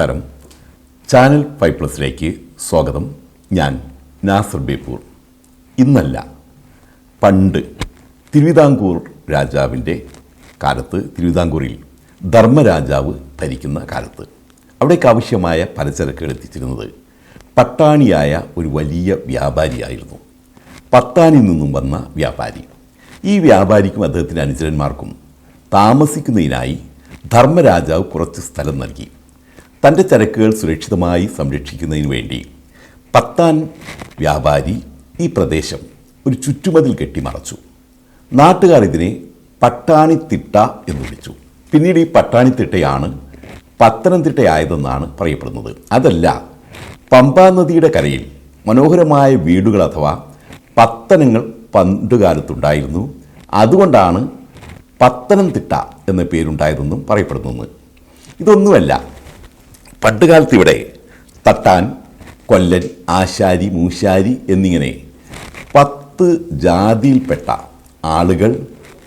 നമസ്കാരം. Channel five പ്ലസിലേക്ക് സ്വാഗതം. ഞാൻ നാസർ ബേപ്പൂർ. ഇന്നല്ല പണ്ട് തിരുവിതാംകൂർ രാജാവിന്റെ കാലത്ത് തിരുവിതാംകൂറിൽ ധർമ്മരാജാവ് ഭരിക്കുന്ന കാലത്ത് അവിടേക്ക് ആവശ്യമായ പലചരക്കുകൾ എത്തിച്ചിരുന്നത് പട്ടാണിയായ ഒരു വലിയ വ്യാപാരിയായിരുന്നു. പത്താനിൽ നിന്നും വന്ന വ്യാപാരി. ഈ വ്യാപാരിക്കും അദ്ദേഹത്തിന്റെ അനുചരന്മാർക്കും താമസിക്കുന്നതിനായി ധർമ്മരാജാവ് കുറച്ച് സ്ഥലം നൽകി. തന്റെ ചരക്കുകൾ സുരക്ഷിതമായി സംരക്ഷിക്കുന്നതിന് വേണ്ടി പത്താൻ വ്യാപാരി ഈ പ്രദേശം ഒരു ചുറ്റുമതിൽ കെട്ടി മറച്ചു നാട്ടുകാർ ഇതിനെ പട്ടാണിത്തിട്ട എന്ന് വിളിച്ചു. പിന്നീട് ഈ പട്ടാണിത്തിട്ടയാണ് പത്തനംതിട്ടയായതെന്നാണ് പറയപ്പെടുന്നത്. അതല്ല പമ്പാ നദിയുടെ കരയിൽ മനോഹരമായ വീടുകൾ അഥവാ പത്തനങ്ങൾ പണ്ടുകാലത്തുണ്ടായിരുന്നു അതുകൊണ്ടാണ് പത്തനംതിട്ട എന്ന പേരുണ്ടായതെന്നും പറയപ്പെടുന്നത്. ഇതൊന്നുമല്ല പണ്ടുകാലത്ത് ഇവിടെ തട്ടാൻ കൊല്ലൻ ആശാരി മൂശാരി എന്നിങ്ങനെ പത്ത് ജാതിയിൽപ്പെട്ട ആളുകൾ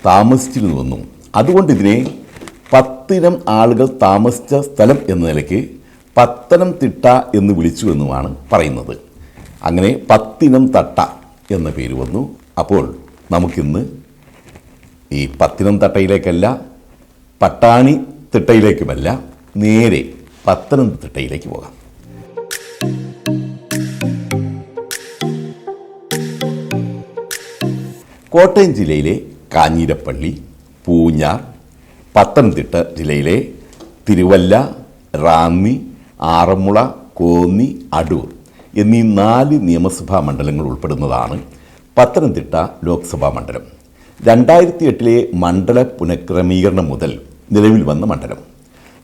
താമസിച്ചിരുന്നു വന്നു അതുകൊണ്ട് ഇതിനെ പത്തിനം ആളുകൾ താമസിച്ച സ്ഥലം എന്ന നിലയ്ക്ക് പത്തനം തിട്ട എന്ന് വിളിച്ചു എന്നുമാണ് പറയുന്നത്. അങ്ങനെ പത്തിനം തട്ട എന്ന പേര് വന്നു. അപ്പോൾ നമുക്കിന്ന് ഈ പത്തിനം തട്ടയിലേക്കല്ല പട്ടാണി തിട്ടയിലേക്കുമല്ല നേരെ പത്തനംതിട്ടയിലേക്ക് പോകാം. കോട്ടയം ജില്ലയിലെ കാഞ്ഞിരപ്പള്ളി പൂഞ്ഞാർ പത്തനംതിട്ട ജില്ലയിലെ തിരുവല്ല റാന്നി ആറന്മുള കോന്നി അടൂർ എന്നീ നാല് നിയമസഭാ മണ്ഡലങ്ങൾ ഉൾപ്പെടുന്നതാണ് പത്തനംതിട്ട ലോക്സഭാ മണ്ഡലം. രണ്ടായിരത്തി എട്ടിലെ മണ്ഡല പുനഃക്രമീകരണം മുതൽ നിലവിൽ വന്ന മണ്ഡലം.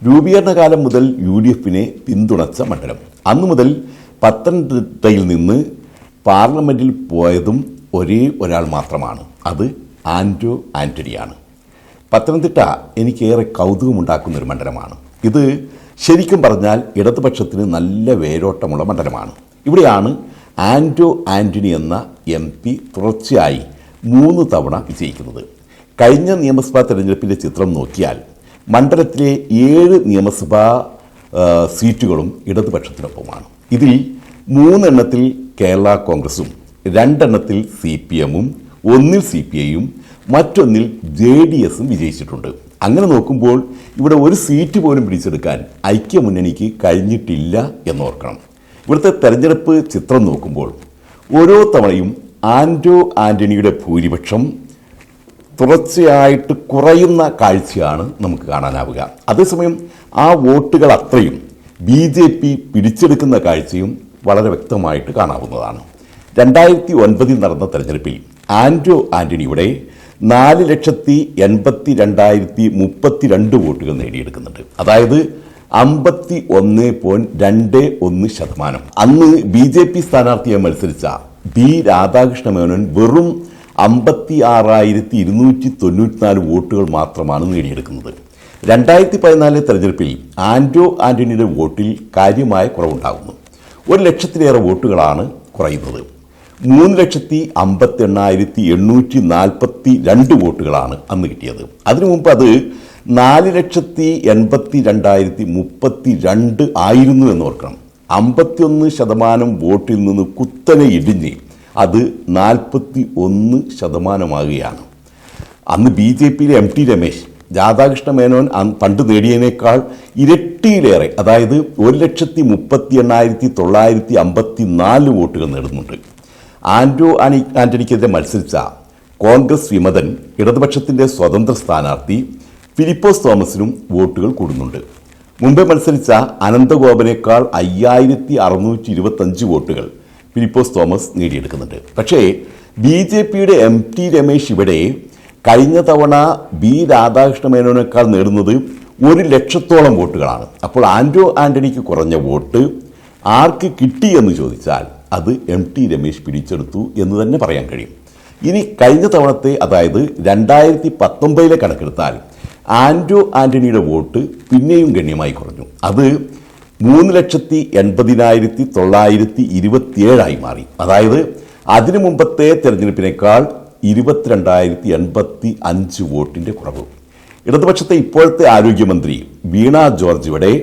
രൂപീകരണ കാലം മുതൽ യു ഡി എഫിനെ പിന്തുണച്ച മണ്ഡലം. അന്നു മുതൽ പത്തനംതിട്ടയിൽ നിന്ന് പാർലമെന്റിൽ പോയതും ഒരേ ഒരാൾ മാത്രമാണ്. അത് ആൻഡ്രോ ആന്റണിയാണ് പത്തനംതിട്ട എനിക്കേറെ കൗതുകമുണ്ടാക്കുന്ന ഒരു മണ്ഡലമാണ്. ഇത് ശരിക്കും പറഞ്ഞാൽ ഇടതുപക്ഷത്തിന് നല്ല വേരോട്ടമുള്ള മണ്ഡലമാണ്. ഇവിടെയാണ് ആൻഡ്രോ ആന്റണി എന്ന എം പി തുടർച്ചയായി മൂന്ന് തവണ വിജയിക്കുന്നത്. കഴിഞ്ഞ നിയമസഭാ തെരഞ്ഞെടുപ്പിന്റെ ചിത്രം നോക്കിയാൽ മണ്ഡലത്തിലെ ഏഴ് നിയമസഭാ സീറ്റുകളും ഇടതുപക്ഷത്തിനൊപ്പമാണ്. ഇതിൽ മൂന്നെണ്ണത്തിൽ കേരള കോൺഗ്രസും രണ്ടെണ്ണത്തിൽ സി പി എമ്മും ഒന്നിൽ സി പി ഐയും മറ്റൊന്നിൽ ജെ ഡി എസും വിജയിച്ചിട്ടുണ്ട്. അങ്ങനെ നോക്കുമ്പോൾ ഇവിടെ ഒരു സീറ്റ് പോലും പിടിച്ചെടുക്കാൻ ഐക്യമുന്നണിക്ക് കഴിഞ്ഞിട്ടില്ല എന്നോർക്കണം. ഇവിടുത്തെ തെരഞ്ഞെടുപ്പ് ചിത്രം നോക്കുമ്പോൾ ഓരോ തവണയും ആൻഡോ ആന്റണിയുടെ ഭൂരിപക്ഷം തുടർച്ചയായിട്ട് കുറയുന്ന കാഴ്ചയാണ് നമുക്ക് കാണാനാവുക. അതേസമയം ആ വോട്ടുകൾ അത്രയും ബി ജെ പി പിടിച്ചെടുക്കുന്ന കാഴ്ചയും വളരെ വ്യക്തമായിട്ട് കാണാവുന്നതാണ്. രണ്ടായിരത്തി ഒൻപതിൽ നടന്ന തെരഞ്ഞെടുപ്പിൽ ആൻഡ്രോ ആന്റണിയുടെ നാല് ലക്ഷത്തി എൺപത്തി രണ്ടായിരത്തി മുപ്പത്തി രണ്ട് വോട്ടുകൾ നേടിയെടുക്കുന്നുണ്ട്. അതായത് അമ്പത്തി ഒന്ന് പോയിന്റ് രണ്ട് ഒന്ന് ശതമാനം. അന്ന് ബി ജെ പി സ്ഥാനാർത്ഥിയെ മത്സരിച്ച ബി രാധാകൃഷ്ണ മേനോൻ വെറും അമ്പത്തി ആറായിരത്തി ഇരുന്നൂറ്റി തൊണ്ണൂറ്റിനാല് വോട്ടുകൾ മാത്രമാണ് നേടിയെടുക്കുന്നത്. രണ്ടായിരത്തി പതിനാലിലെ തെരഞ്ഞെടുപ്പിൽ ആൻഡ്രോ ആന്റണിയുടെ വോട്ടിൽ കാര്യമായ കുറവുണ്ടാകുന്നു. ഒരു ലക്ഷത്തിലേറെ വോട്ടുകളാണ് കുറയുന്നത്. മൂന്ന് ലക്ഷത്തി അമ്പത്തി എണ്ണായിരത്തി എണ്ണൂറ്റി നാൽപ്പത്തി രണ്ട് വോട്ടുകളാണ് അന്ന് കിട്ടിയത്. അതിനു മുമ്പ് അത് നാല് ലക്ഷത്തി എൺപത്തി രണ്ടായിരത്തി മുപ്പത്തി രണ്ട് ആയിരുന്നു എന്ന് ഓർക്കണം. അമ്പത്തിയൊന്ന് ശതമാനം വോട്ടിൽ നിന്ന് കുത്തനെ ഇടിഞ്ഞ് അത് നാൽപ്പത്തി ഒന്ന് ശതമാനമാകുകയാണ് അന്ന് ബി ജെ പിയിലെ എം ടി രമേശ് രാധാകൃഷ്ണ മേനോൻ പണ്ട് നേടിയതിനേക്കാൾ ഇരട്ടിയിലേറെ അതായത് ഒരു ലക്ഷത്തി മുപ്പത്തി എണ്ണായിരത്തി തൊള്ളായിരത്തി അമ്പത്തി നാല് വോട്ടുകൾ നേടുന്നുണ്ട്. ആൻഡ്രോ ആനി ആന്റണിക്കെതിരെ മത്സരിച്ച കോൺഗ്രസ് വിമതൻ ഇടതുപക്ഷത്തിന്റെ സ്വതന്ത്ര സ്ഥാനാർത്ഥി ഫിലിപ്പോസ് തോമസിനും വോട്ടുകൾ കൂടുന്നുണ്ട്. മുമ്പേ മത്സരിച്ച അനന്തഗോപനേക്കാൾ അയ്യായിരത്തി അറുന്നൂറ്റി ഇരുപത്തഞ്ച് വോട്ടുകൾ ഫിലിപ്പോസ് തോമസ് നേടിയെടുക്കുന്നുണ്ട്. പക്ഷേ ബി ജെ പിയുടെ എം ടി രമേശ് ഇവിടെ കഴിഞ്ഞ തവണ ബി രാധാകൃഷ്ണ മേനോനേക്കാൾ നേടുന്നത് ഒരു ലക്ഷത്തോളം വോട്ടുകളാണ്. അപ്പോൾ ആൻഡ്രോ ആന്റണിക്ക് കുറഞ്ഞ വോട്ട് ആർക്ക് കിട്ടി എന്ന് ചോദിച്ചാൽ അത് എം ടി രമേശ് പിടിച്ചെടുത്തു എന്ന് തന്നെ പറയാൻ കഴിയും. ഇനി കഴിഞ്ഞ തവണത്തെ അതായത് രണ്ടായിരത്തി പത്തൊമ്പതിലെ കണക്കെടുത്താൽ ആൻഡ്രോ ആന്റണിയുടെ വോട്ട് പിന്നെയും ഗണ്യമായി കുറഞ്ഞു. അത് മൂന്ന് ലക്ഷത്തി എൺപതിനായിരത്തി തൊള്ളായിരത്തി ഇരുപത്തിയേഴായി മാറി. അതായത് അതിനു മുമ്പത്തെ തെരഞ്ഞെടുപ്പിനേക്കാൾ ഇരുപത്തിരണ്ടായിരത്തി എൺപത്തി അഞ്ച് വോട്ടിന്റെ കുറവ്. ഇടതുപക്ഷത്തെ ഇപ്പോഴത്തെ ആരോഗ്യമന്ത്രി വീണ ജോർജ് ഇവിടെ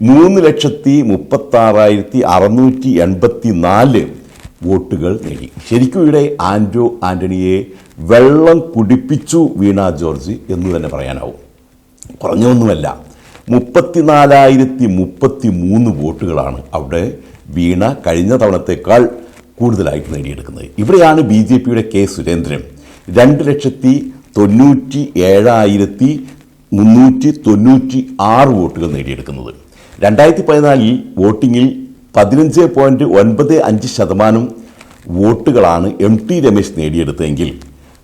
മൂന്ന് ലക്ഷത്തി മുപ്പത്തി ആറായിരത്തി അറുന്നൂറ്റി എൺപത്തി നാല് വോട്ടുകൾ നേടി. ശരിക്കും ഇവിടെ ആൻഡ്രോ ആന്റണിയെ വെള്ളം കുടിപ്പിച്ചു വീണ ജോർജ് എന്ന് തന്നെ പറയാനാവും. കുറഞ്ഞൊന്നുമല്ല. മുപ്പത്തിനാലായിരത്തി മുപ്പത്തി മൂന്ന് വോട്ടുകളാണ് അവിടെ വീണ കഴിഞ്ഞ തവണത്തേക്കാൾ കൂടുതലായിട്ട് നേടിയെടുക്കുന്നത്. ഇവിടെയാണ് ബി ജെ പിയുടെ കെ സുരേന്ദ്രൻ. രണ്ട് ലക്ഷത്തി തൊണ്ണൂറ്റി ഏഴായിരത്തി മുന്നൂറ്റി തൊണ്ണൂറ്റി ആറ് വോട്ടുകൾ നേടിയെടുക്കുന്നത്. രണ്ടായിരത്തി പതിനാലിൽ വോട്ടിങ്ങിൽ പതിനഞ്ച് പോയിന്റ് ഒൻപത് അഞ്ച് ശതമാനം വോട്ടുകളാണ് എം ടി രമേശ് നേടിയെടുത്തതെങ്കിൽ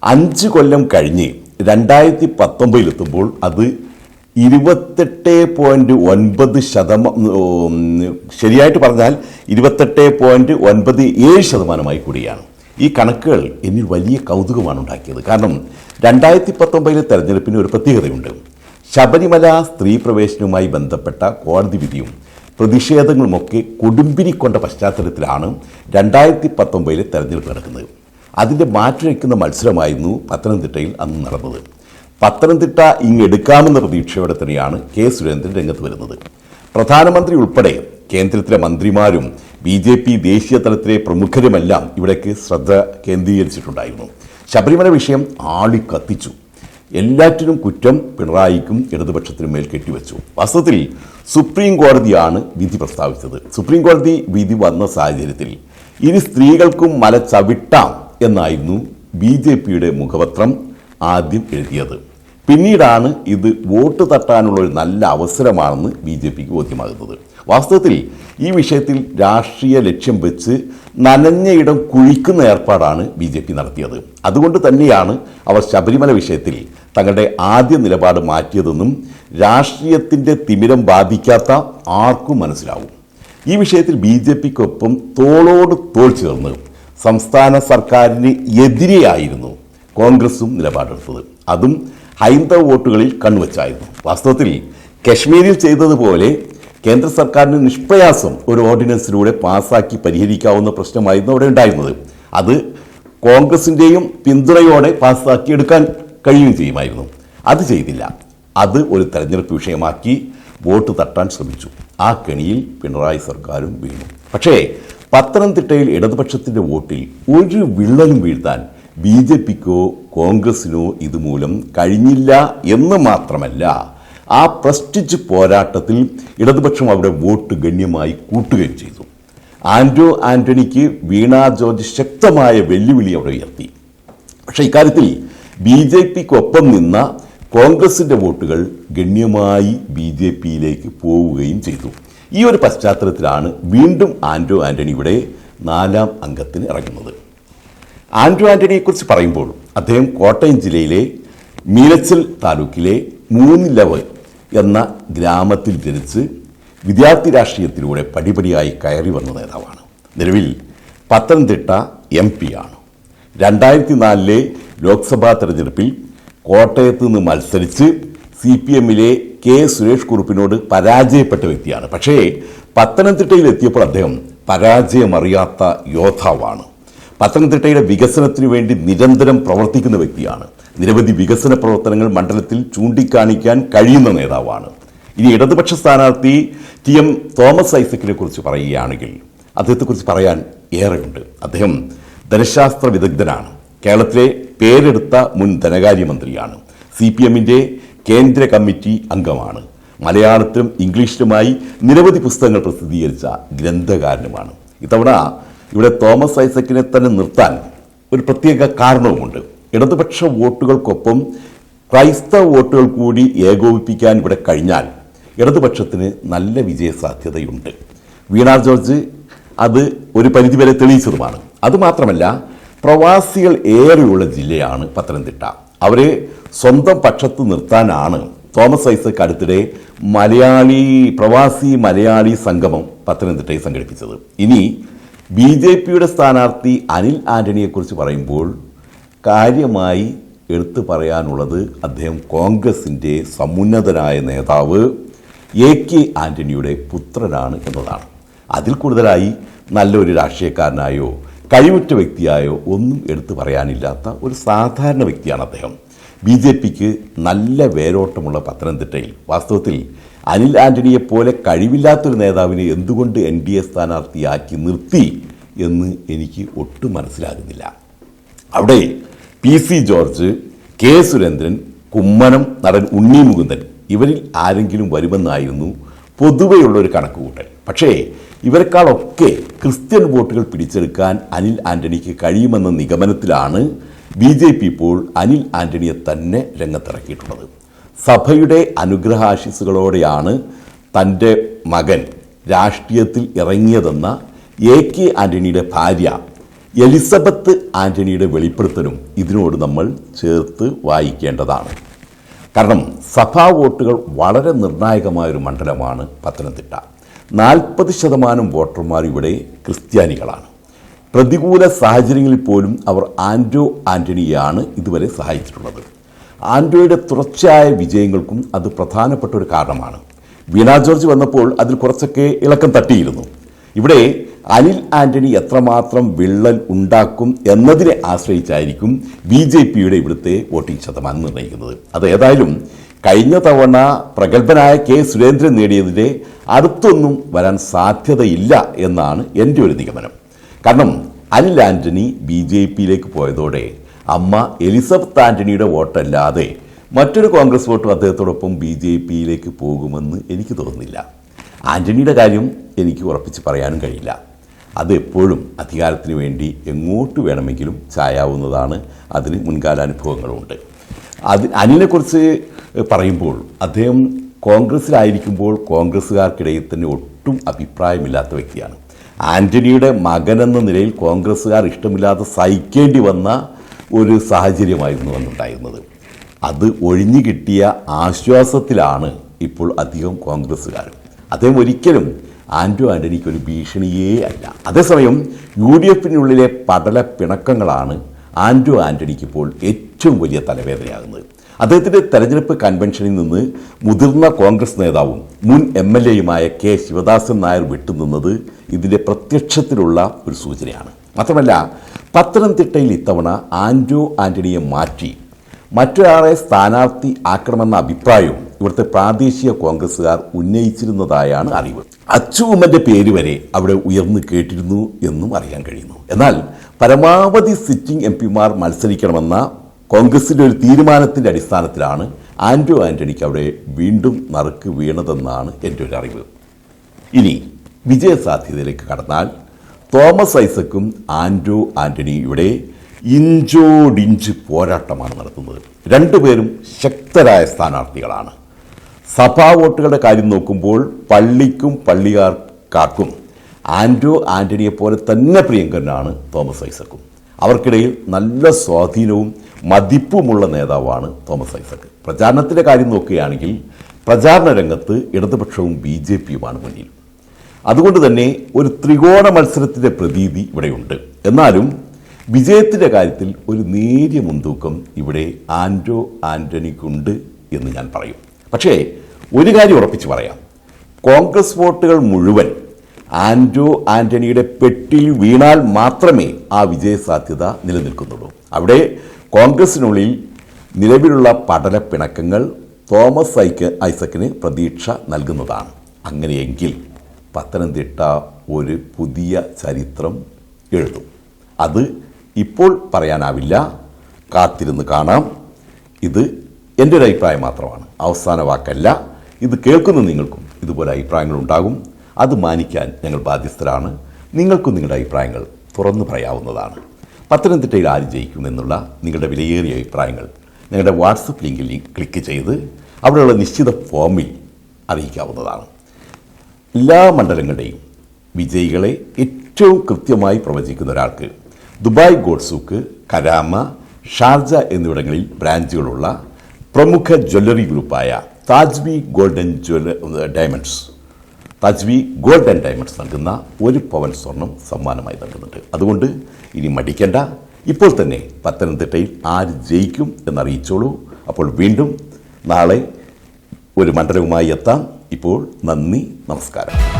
അഞ്ച് കൊല്ലം കഴിഞ്ഞ് രണ്ടായിരത്തി പത്തൊമ്പതിലെത്തുമ്പോൾ അത് ഇരുപത്തെട്ട് പോയിന്റ് ഒൻപത് ശതമാനം ശരിയായിട്ട് പറഞ്ഞാൽ ഇരുപത്തെട്ട് പോയിന്റ് ഒൻപത് ഏഴ് ശതമാനമായി കൂടിയാണ്. ഈ കണക്കുകൾ എന്നിൽ വലിയ കൗതുകമാണ് ഉണ്ടാക്കിയത്. കാരണം രണ്ടായിരത്തി പത്തൊമ്പതിലെ തെരഞ്ഞെടുപ്പിന് ഒരു പ്രത്യേകതയുണ്ട്. ശബരിമല സ്ത്രീ പ്രവേശനവുമായി ബന്ധപ്പെട്ട കോടതി വിധിയും പ്രതിഷേധങ്ങളുമൊക്കെ കൊടുമ്പിരിക്കൊണ്ട പശ്ചാത്തലത്തിലാണ് രണ്ടായിരത്തി പത്തൊമ്പതിലെ തെരഞ്ഞെടുപ്പ് നടക്കുന്നത്. അതിന്റെ മാറ്റുരയ്ക്കുന്ന മത്സരമായിരുന്നു പത്തനംതിട്ടയിൽ അന്ന് നടന്നത്. പത്തനംതിട്ട ഇങ്ങെടുക്കാമെന്ന പ്രതീക്ഷയോടെ തന്നെയാണ് കെ സുരേന്ദ്രൻ രംഗത്ത് വരുന്നത്. പ്രധാനമന്ത്രി ഉൾപ്പെടെ കേന്ദ്രത്തിലെ മന്ത്രിമാരും ബി ജെ പി ദേശീയ തലത്തിലെ പ്രമുഖരുമെല്ലാം ഇവിടേക്ക് ശ്രദ്ധ കേന്ദ്രീകരിച്ചിട്ടുണ്ടായിരുന്നു. ശബരിമല വിഷയം ആളിക്കത്തിച്ചു എല്ലാറ്റിനും കുറ്റം പിണറായിക്കും ഇടതുപക്ഷത്തിനും മേൽ കെട്ടിവെച്ചു. വാസ്തവത്തിൽ സുപ്രീം കോടതിയാണ് വിധി പ്രസ്താവിച്ചത്. സുപ്രീം കോടതി വിധി വന്ന സാഹചര്യത്തിൽ ഇനി സ്ത്രീകൾക്കും മല ചവിട്ടാം എന്നായിരുന്നു ബി ജെ പിയുടെ മുഖപത്രം. ആദ്യം എഴുതിയത്. പിന്നീടാണ് ഇത് വോട്ട് തട്ടാനുള്ള ഒരു നല്ല അവസരമാണെന്ന് ബി ജെ പിക്ക് ബോധ്യമാകുന്നത്. വാസ്തവത്തിൽ ഈ വിഷയത്തിൽ രാഷ്ട്രീയ ലക്ഷ്യം വെച്ച് നനഞ്ഞ ഇടം കുഴിക്കുന്ന ഏർപ്പാടാണ് ബി ജെ പി നടത്തിയത്. അതുകൊണ്ട് തന്നെയാണ് അവർ ശബരിമല വിഷയത്തിൽ തങ്ങളുടെ ആദ്യ നിലപാട് മാറ്റിയതെന്നും രാഷ്ട്രീയത്തിന്റെ തിമിരം ബാധിക്കാത്ത ആർക്കും മനസ്സിലാവും. ഈ വിഷയത്തിൽ ബി ജെ പിക്കൊപ്പം തോളോട് തോൾ ചേർന്ന് സംസ്ഥാന സർക്കാരിന് എതിരെയായിരുന്നു കോൺഗ്രസും നിലപാടെടുത്തത്. അതും ഹൈന്ദവ വോട്ടുകളിൽ കണ്ണുവച്ചായിരുന്നു. വാസ്തവത്തിൽ കശ്മീരിൽ ചെയ്തതുപോലെ കേന്ദ്ര സർക്കാരിന് നിഷ്പ്രയാസം ഒരു ഓർഡിനൻസിലൂടെ പാസാക്കി പരിഹരിക്കാവുന്ന പ്രശ്നമായിരുന്നു അവിടെ ഉണ്ടായിരുന്നത്. അത് കോൺഗ്രസിന്റെയും പിന്തുണയോടെ പാസ്സാക്കി എടുക്കാൻ കഴിയുകയും ചെയ്യുമായിരുന്നു. അത് ചെയ്തില്ല. അത് ഒരു തെരഞ്ഞെടുപ്പ് വിഷയമാക്കി വോട്ട് തട്ടാൻ ശ്രമിച്ചു. ആ കെണിയിൽ പിണറായി സർക്കാരും വീണു. പക്ഷേ പത്തനംതിട്ടയിൽ ഇടതുപക്ഷത്തിന്റെ വോട്ടിൽ ഒരു വിള്ളലും വീഴ്ത്താൻ ബി ജെ പിക്കോ കോൺഗ്രസിനോ ഇതുമൂലം കഴിഞ്ഞില്ല എന്ന് മാത്രമല്ല ആ പ്രസ്റ്റിജ് പോരാട്ടത്തിൽ ഇടതുപക്ഷം അവിടെ വോട്ട് ഗണ്യമായി കൂട്ടുകയും ചെയ്തു. ആൻഡ്രോ ആന്റണിക്ക് വീണ ജോർജ് ശക്തമായ വെല്ലുവിളി അവിടെ ഉയർത്തി. പക്ഷേ ഇക്കാര്യത്തിൽ ബി ജെ പിക്കൊപ്പം നിന്ന കോൺഗ്രസിന്റെ വോട്ടുകൾ ഗണ്യമായി ബി ജെ പിയിലേക്ക് പോവുകയും ചെയ്തു. ഈ ഒരു പശ്ചാത്തലത്തിലാണ് വീണ്ടും ആൻഡ്രോ ആന്റണി ഇവിടെ നാലാം അംഗത്തിന് ഇറങ്ങുന്നത്. ആൻഡ്രോ ആന്റണിയെക്കുറിച്ച് പറയുമ്പോൾ അദ്ദേഹം കോട്ടയം ജില്ലയിലെ മീനച്ചൽ താലൂക്കിലെ മൂന്നിലവ് എന്ന ഗ്രാമത്തിൽ ജനിച്ച് വിദ്യാർത്ഥി രാഷ്ട്രീയത്തിലൂടെ പടിപടിയായി കയറി വന്ന നേതാവാണ്. നിലവിൽ പത്തനംതിട്ട എം പി ആണ്. രണ്ടായിരത്തി നാലിലെ ലോക്സഭാ തെരഞ്ഞെടുപ്പിൽ കോട്ടയത്ത് നിന്ന് മത്സരിച്ച് സി പി എമ്മിലെ കെ സുരേഷ് കുറുപ്പിനോട് പരാജയപ്പെട്ട വ്യക്തിയാണ്. പക്ഷേ പത്തനംതിട്ടയിൽ എത്തിയപ്പോൾ അദ്ദേഹം പരാജയമറിയാത്ത യോദ്ധാവാണ്. പത്തനംതിട്ടയുടെ വികസനത്തിനു വേണ്ടി നിരന്തരം പ്രവർത്തിക്കുന്ന വ്യക്തിയാണ്. നിരവധി വികസന പ്രവർത്തനങ്ങൾ മണ്ഡലത്തിൽ ചൂണ്ടിക്കാണിക്കാൻ കഴിയുന്ന നേതാവാണ്. ഇനി ഇടതുപക്ഷ സ്ഥാനാർത്ഥി ടി എം തോമസ് ഐസക്കിനെ കുറിച്ച് പറയുകയാണെങ്കിൽ അദ്ദേഹത്തെക്കുറിച്ച് പറയാൻ ഏറെയുണ്ട്. അദ്ദേഹം ധനശാസ്ത്ര വിദഗ്ധനാണ്. കേരളത്തിലെ പേരെടുത്ത മുൻ ധനകാര്യമന്ത്രിയാണ്. സി പി എമ്മിന്റെ കേന്ദ്ര കമ്മിറ്റി അംഗമാണ്. മലയാളത്തിലും ഇംഗ്ലീഷിലുമായി നിരവധി പുസ്തകങ്ങൾ പ്രസിദ്ധീകരിച്ച ഗ്രന്ഥകാരനുമാണ്. ഇത്തവണ ഇവിടെ തോമസ് ഐസക്കിനെ തന്നെ നിർത്താൻ ഒരു പ്രത്യേക കാരണവുമുണ്ട്. ഇടതുപക്ഷ വോട്ടുകൾക്കൊപ്പം ക്രൈസ്തവ വോട്ടുകൾ കൂടി ഏകോപിപ്പിക്കാൻ ഇവിടെ കഴിഞ്ഞാൽ ഇടതുപക്ഷത്തിന് നല്ല വിജയ സാധ്യതയുണ്ട് വീണ ജോർജ് അത് ഒരു പരിധിവരെ തെളിയിച്ചതുമാണ്. അതുമാത്രമല്ല പ്രവാസികൾ ഏറെയുള്ള ജില്ലയാണ് പത്തനംതിട്ട. അവരെ സ്വന്തം പക്ഷത്ത് നിർത്താനാണ് തോമസ് ഐസക് അടുത്തിടെ മലയാളി പ്രവാസി മലയാളി സംഗമം പത്തനംതിട്ടയിൽ സംഘടിപ്പിച്ചത്. ഇനി ബി ജെ പിയുടെ സ്ഥാനാർത്ഥി അനിൽ ആന്റണിയെക്കുറിച്ച് പറയുമ്പോൾ കാര്യമായി എടുത്തു പറയാനുള്ളത് അദ്ദേഹം കോൺഗ്രസിന്റെ സമുന്നതനായ നേതാവ് എ കെ ആന്റണിയുടെ പുത്രനാണ് എന്നതാണ്. അതിൽ കൂടുതലായി നല്ലൊരു രാഷ്ട്രീയക്കാരനായോ കഴിവുറ്റ വ്യക്തിയായോ ഒന്നും എടുത്തു പറയാനില്ലാത്ത ഒരു സാധാരണ വ്യക്തിയാണ് അദ്ദേഹം. ബി ജെ പിക്ക് നല്ല വേരോട്ടമുള്ള പത്തനംതിട്ടയിൽ വാസ്തവത്തിൽ അനിൽ ആന്റണിയെ പോലെ കഴിവില്ലാത്തൊരു നേതാവിനെ എന്തുകൊണ്ട് എൻ ഡി എ സ്ഥാനാർത്ഥിയാക്കി നിർത്തി എന്ന് എനിക്ക് ഒട്ടും മനസ്സിലാകുന്നില്ല. അവിടെ P C George K Surendran Kummanam നടൻ ഉണ്ണി മുകുന്ദൻ ഇവരിൽ ആരെങ്കിലും വരുമെന്നായിരുന്നു പൊതുവെയുള്ള ഒരു കണക്കുകൂട്ടൽ. പക്ഷേ ഇവരെക്കാളൊക്കെ ക്രിസ്ത്യൻ വോട്ടുകൾ പിടിച്ചെടുക്കാൻ അനിൽ ആന്റണിക്ക് കഴിയുമെന്ന നിഗമനത്തിലാണ് ബി ജെ പി ഇപ്പോൾ അനിൽ ആന്റണിയെ തന്നെ രംഗത്തിറക്കിയിട്ടുള്ളത്. സഭയുടെ അനുഗ്രഹാശിസുകളോടെയാണ് തന്റെ മകൻ രാഷ്ട്രീയത്തിൽ ഇറങ്ങിയതെന്ന എ കെ ആന്റണിയുടെ ഭാര്യ എലിസബത്ത് ആന്റണിയുടെ വെളിപ്പെടുത്തലും ഇതിനോട് നമ്മൾ ചേർത്ത് വായിക്കേണ്ടതാണ്. കാരണം സഭാ വോട്ടുകൾ വളരെ നിർണായകമായൊരു മണ്ഡലമാണ് പത്തനംതിട്ട. നാൽപ്പത് ശതമാനം വോട്ടർമാർ ഇവിടെ ക്രിസ്ത്യാനികളാണ്. പ്രതികൂല സാഹചര്യങ്ങളിൽ പോലും അവർ ആൻഡോ ആന്റണിയാണ് ഇതുവരെ സഹായിച്ചിട്ടുള്ളത്. ആൻഡോയുടെ തുടർച്ചയായ വിജയങ്ങൾക്കും അത് പ്രധാനപ്പെട്ട ഒരു കാരണമാണ്. വീണ ജോർജ് വന്നപ്പോൾ അതിൽ കുറച്ചൊക്കെ ഇളക്കം തട്ടിയിരുന്നു. ഇവിടെ അനിൽ ആന്റണി എത്രമാത്രം വിള്ളൽ ഉണ്ടാക്കും എന്നതിനെ ആശ്രയിച്ചായിരിക്കും ബി ജെ പിയുടെ ഇവിടുത്തെ വോട്ടിംഗ് ശതമാനം നിർണയിക്കുന്നത്. അത് ഏതായാലും കഴിഞ്ഞ തവണ പ്രഗത്ഭനായ കെ സുരേന്ദ്രൻ നേടിയതിന്റെ അടുത്തൊന്നും വരാൻ സാധ്യതയില്ല എന്നാണ് എന്റെ ഒരു നിഗമനം. കാരണം അനിൽ ആന്റണി ബി ജെ പിയിലേക്ക് പോയതോടെ അമ്മ എലിസബത്ത് ആന്റണിയുടെ വോട്ടല്ലാതെ മറ്റൊരു കോൺഗ്രസ് വോട്ടും അദ്ദേഹത്തോടൊപ്പം ബി ജെ പിയിലേക്ക് പോകുമെന്ന് എനിക്ക് തോന്നുന്നില്ല. ആന്റണിയുടെ കാര്യം എനിക്ക് ഉറപ്പിച്ച് പറയാനും കഴിയില്ല. അത് എപ്പോഴും അധികാരത്തിന് വേണ്ടി എങ്ങോട്ട് വേണമെങ്കിലും ചായാവുന്നതാണ് അതിന് മുൻകാലാനുഭവങ്ങളുമുണ്ട് അത് അനിലിനെക്കുറിച്ച് പറയുമ്പോൾ അദ്ദേഹം കോൺഗ്രസ്സിലായിരിക്കുമ്പോൾ കോൺഗ്രസ്സുകാർക്കിടയിൽ തന്നെ ഒട്ടും അഭിപ്രായമില്ലാത്ത വ്യക്തിയാണ്. ആന്റണിയുടെ മകനെന്ന നിലയിൽ കോൺഗ്രസ്സുകാർ ഇഷ്ടമില്ലാതെ സഹിക്കേണ്ടി വന്ന ഒരു സാഹചര്യമായിരുന്നു അന്നുണ്ടായിരുന്നത്. അത് ഒഴിഞ്ഞു കിട്ടിയ ആശ്വാസത്തിലാണ് ഇപ്പോൾ അധികം കോൺഗ്രസ്സുകാർ അദ്ദേഹം ഒരിക്കലും ആൻഡോ ആന്റണിക്ക് ഒരു ഭീഷണിയേ അല്ല. അതേസമയം യു ഡി എഫിനുള്ളിലെ പടല പിണക്കങ്ങളാണ് ആൻഡോ ആന്റണിക്ക് ഇപ്പോൾ ഏറ്റവും വലിയ തലവേദനയാകുന്നത്. അദ്ദേഹത്തിന്റെ തെരഞ്ഞെടുപ്പ് കൺവെൻഷനിൽ നിന്ന് മുതിർന്ന കോൺഗ്രസ് നേതാവും മുൻ എം എൽ എയുമായ കെ ശിവദാസൻ നായർ വിട്ടുനിന്നത് ഇതിന്റെ പ്രത്യക്ഷത്തിലുള്ള ഒരു സൂചനയാണ്. മാത്രമല്ല പത്തനംതിട്ടയിൽ ഇത്തവണ ആൻഡ്രോ ആന്റണിയെ മാറ്റി. മറ്റൊരാളെ സ്ഥാനാർത്ഥി ആക്കണമെന്ന അഭിപ്രായവും ഇവിടുത്തെ പ്രാദേശിക കോൺഗ്രസ്സുകാർ ഉന്നയിച്ചിരുന്നതായാണ് അറിവ്. അച്ചുമ്മന്റെ പേര് വരെ അവിടെ ഉയർന്നു കേട്ടിരുന്നു എന്നും അറിയാൻ കഴിയുന്നു. എന്നാൽ പരമാവധി സിറ്റിംഗ് എം പിമാർ മത്സരിക്കണമെന്ന കോൺഗ്രസിന്റെ ഒരു തീരുമാനത്തിന്റെ അടിസ്ഥാനത്തിലാണ് ആൻഡ്രോ ആന്റണിക്ക് അവിടെ വീണ്ടും നറുക്ക് വീണതെന്നാണ് എന്റെ ഒരു അറിവ്. ഇനി വിജയസാധ്യതയിലേക്ക് കടന്നാൽ തോമസ് ഐസക്കും ആൻഡോ ആന്റണിയുടെ ഇവിടെ ഇഞ്ചോടിഞ്ച് പോരാട്ടമാണ് നടത്തുന്നത്. രണ്ടുപേരും ശക്തരായ സ്ഥാനാർത്ഥികളാണ്. സഭാ വോട്ടുകളുടെ കാര്യം നോക്കുമ്പോൾ പള്ളിക്കും പള്ളിക്കാർക്കും ആൻഡോ ആന്റണിയെ പോലെ തന്നെ പ്രിയങ്കരനാണ് തോമസ് ഐസക്കും. അവർക്കിടയിൽ നല്ല സ്വാധീനവും മതിപ്പുമുള്ള നേതാവാണ് തോമസ് ഐസക്. പ്രചാരണത്തിന്റെ കാര്യം നോക്കുകയാണെങ്കിൽ പ്രചാരണ രംഗത്ത് ഇടതുപക്ഷവും ബി ജെ പിയുമാണ് മുന്നിൽ. അതുകൊണ്ട് തന്നെ ഒരു ത്രികോണ മത്സരത്തിന്റെ പ്രതീതി ഇവിടെയുണ്ട്. എന്നാലും വിജയത്തിന്റെ കാര്യത്തിൽ ഒരു നേരിയ മുൻതൂക്കം ഇവിടെ ആൻഡ്രോ ആന്റണിക്കുണ്ട് എന്ന് ഞാൻ പറയും. പക്ഷേ ഒരു കാര്യം ഉറപ്പിച്ച് പറയാം. കോൺഗ്രസ് വോട്ടുകൾ മുഴുവൻ ആൻഡ്രോ ആന്റണിയുടെ പെട്ടിയിൽ വീണാൽ മാത്രമേ ആ വിജയസാധ്യത നിലനിൽക്കുന്നുള്ളൂ. അവിടെ കോൺഗ്രസിനുള്ളിൽ നിലവിലുള്ള പഠന പിണക്കങ്ങൾ തോമസ് ഐക്ക ഐസക്കിന് പ്രതീക്ഷ നൽകുന്നതാണ്. അങ്ങനെയെങ്കിൽ പത്തനംതിട്ട ഒരു പുതിയ ചരിത്രം എഴുതും. അത് ഇപ്പോൾ പറയാനാവില്ല. കാത്തിരുന്ന് കാണാം. ഇത് എന്റെ ഒരു അഭിപ്രായം മാത്രമാണ്. അവസാന വാക്കല്ല. ഇത് കേൾക്കുന്ന നിങ്ങൾക്കും ഇതുപോലെ അഭിപ്രായങ്ങൾ ഉണ്ടാകും. അത് മാനിക്കാൻ ഞങ്ങൾ ബാധ്യസ്ഥരാണ്. നിങ്ങൾക്കും നിങ്ങളുടെ അഭിപ്രായങ്ങൾ തുറന്നു പറയാവുന്നതാണ്. പത്തനംതിട്ടയിൽ ആര് ജയിക്കുമെന്നുള്ള നിങ്ങളുടെ വിലയേറിയ അഭിപ്രായങ്ങൾ ഞങ്ങളുടെ വാട്സപ്പ് ലിങ്കിൽ ക്ലിക്ക് ചെയ്ത് അവിടെയുള്ള നിശ്ചിത ഫോമിൽ അറിയിക്കാവുന്നതാണ്. എല്ലാ മണ്ഡലങ്ങളുടെയും വിജയികളെ ഏറ്റവും കൃത്യമായി പ്രവചിക്കുന്ന ഒരാൾക്ക് ദുബായ് ഗോഡ്സൂക്ക് കരാമ ഷാർജ എന്നിവിടങ്ങളിൽ ബ്രാഞ്ചുകളുള്ള പ്രമുഖ ജ്വല്ലറി ഗ്രൂപ്പായ Tajvi golden ജ്വല്ല diamonds. Tajvi golden diamonds നൽകുന്ന ഒരു പവൻ സ്വർണം സമ്മാനമായി നൽകുന്നുണ്ട്. അതുകൊണ്ട് ഇനി മടിക്കേണ്ട. ഇപ്പോൾ തന്നെ പത്തനംതിട്ടയിൽ ആര് ജയിക്കും എന്നറിയിച്ചോളൂ. അപ്പോൾ വീണ്ടും നാളെ ഒരു മണ്ഡലവുമായി എത്താം. ഇപ്പോൾ നന്ദി നമസ്കാരം.